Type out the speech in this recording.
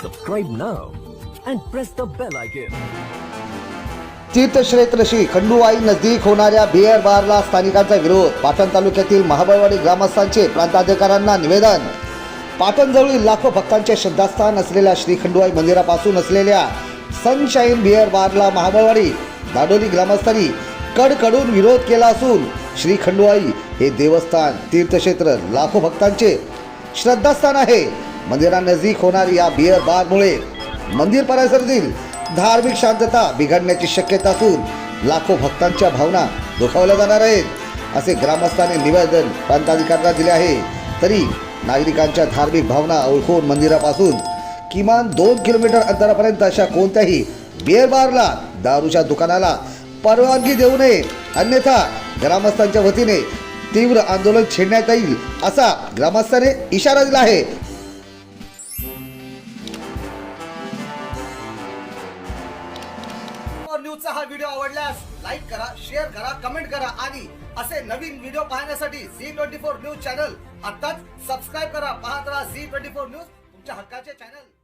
Subscribe now and press the bell icon. तीर्थक्षेत्र श्री खंडूबाई नजदीक होणाऱ्या बिअर बारला स्थानिकांचा विरोध. पाटण तालुक्यातील महाबळवाडी ग्रामस्थांचे प्रांताधिकाऱ्यांना निवेदन. पाटणजवळील लाखो भक्तांचे श्रद्धास्थान असलेल्या श्री खंडूबाई मंदिरापासून असलेल्या सनशाईन बिअर बारला महाबळवाडी दाडोली ग्रामस्थांनी कडकडून विरोध केला असून श्री खंडूबाई हे देवस्थान तीर्थक्षेत्र लाखो भक्तांचे श्रद्धास्थान आहे. मंदिरानजीक होणारी या बिअर बारमुळे मंदिर परिसरातील धार्मिक शांतता बिघडण्याची शक्यता असून लाखो भक्तांच्या भावना दुखावल्या जाणार आहेत. असे ग्रामस्थांनी निवेदन प्रांताधिकाऱ्यांना दिले आहे. तरी नागरिकांच्या धार्मिक भावना ओळखून मंदिरापासून किमान दोन किलोमीटर अंतरापर्यंत अशा कोणत्याही बिअर बारला दारूच्या दुकानाला परवानगी देऊ नये. अन्यथा ग्रामस्थांच्या वतीने तीव्र आंदोलन छेडण्यात येईल असा ग्रामस्थांनी इशारा दिला आहे. न्यूजचा हा व्हिडिओ आवडल्यास लाईक करा शेअर करा कमेंट करा आणि असे नवीन व्हिडिओ पाहण्यासाठी Zee twenty four news channel आताच सबस्क्राईब करा. पाहत राहा झी ट्वेंटी फोर न्यूज तुमच्या हक्काचे चॅनल